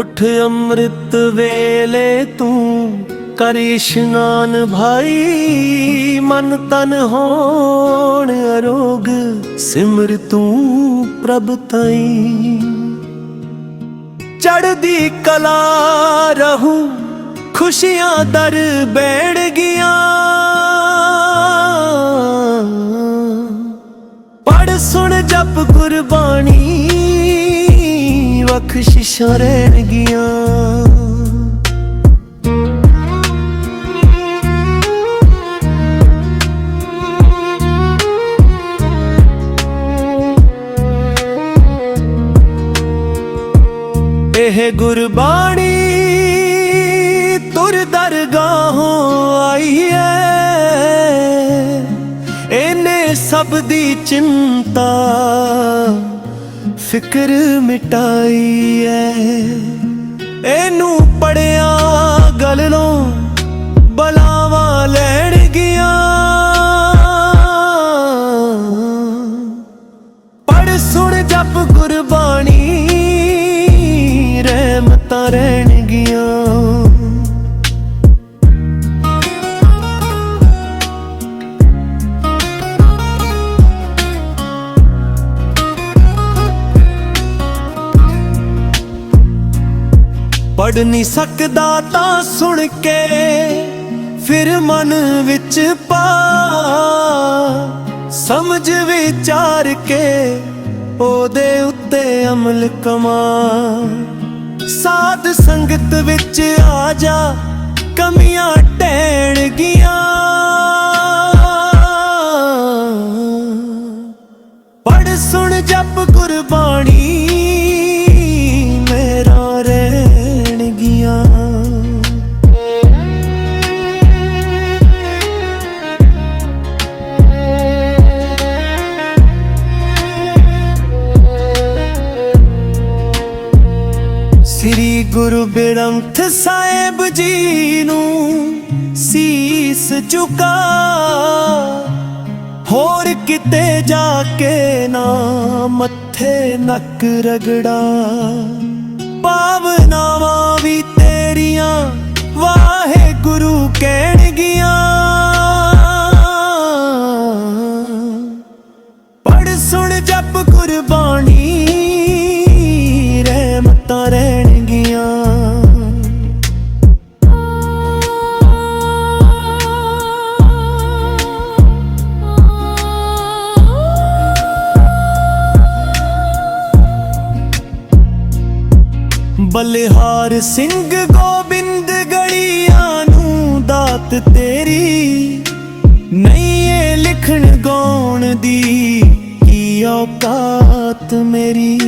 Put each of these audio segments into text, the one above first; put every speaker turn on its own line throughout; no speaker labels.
ਉਠ ਅੰਮ੍ਰਿਤ ਵੇਲੇ ਤੂੰ ਕਰ ਇਸ਼ਨਾਨ ਭਾਈ, ਮਨ ਤਨ ਹੋਣ ਅਰੋਗ, ਸਿਮਰ ਤੂੰ ਪ੍ਰਭ ਤਈ। ਚੜਦੀ ਕਲਾ ਰਹੂ, ਖੁਸ਼ੀਆਂ ਦਰ ਬੈਣ ਗਿਆ। ਪੜ ਸੁਣ ਜਪ ਗੁਰਬਾਣੀ ਬਖਸ਼ਿਸ਼ਾਂ ਰਹਿਣ ਇਹ ਗੁਰਬਾਣੀ ਤੁਰ ਦਰਗਾਹੋਂ ਆਈ ਹੈ ਇਹਨੇ ਸਭ ਦੀ ਚਿੰਤਾ ਫਿਕਰ ਮਿਟਾਈ ਏ ਇਹਨੂੰ ਪੜਿਆ ਗਲੋਂ ਬਲਾਵਾਂ ਲੈਣ ਗਿਆ। ਪੜ ਸੁਣ ਜਪ ਗੁਰਬਾਣੀ, ਰਹਿਮਤਾਂ ਰਹਿ ਪੜ ਨਹੀਂ ਸਕਦਾ ਤਾਂ ਸੁਣ ਕੇ ਫਿਰ ਮਨ ਵਿੱਚ ਪਾ। ਸਮਝ ਵਿਚਾਰ ਕੇ ਉਹਦੇ ਉੱਤੇ ਅਮਲ ਕਮਾ। ਸਾਧ ਸੰਗਤ ਵਿੱਚ ਆ ਜਾ, ਕਮੀਆਂ ਟੈਣ ਗਿਆ। ਪੜ ਸੁਣ ਜਪ ਗੁਰਬਾਣੀ। ਗੁਰੂ ਬੇਰੰਥ ਸਾਹਿਬ ਜੀ ਨੂੰ ਸੀਸ ਝੁਕਾ ਹੋਰ ਕਿਤੇ ਜਾ ਕੇ ਨਾ ਮੱਥੇ ਨੱਕ ਰਗੜਾ। ਭਾਵਨਾਵਾਂ ਰਹਿਣਗੀਆਂ ਬਲਿਹਾਰ ਸਿੰਘ ਗੋਬਿੰਦ ਗੜੀਆਂ ਨੂੰ ਦਾਤ ਤੇਰੀ। ਨਹੀਂ ਇਹ ਲਿਖਣ ਗਾਉਣ ਦੀ ਕੀ ਔਕਾਤ ਮੇਰੀ।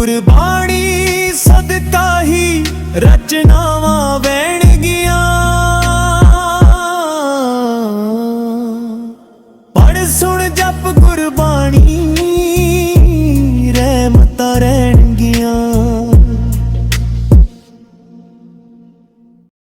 ਗੁਰਬਾਣੀ ਸਦਕਾ ਹੀ ਰਚਨਾਵਾਂ ਵਹਿਣਗੀਆਂ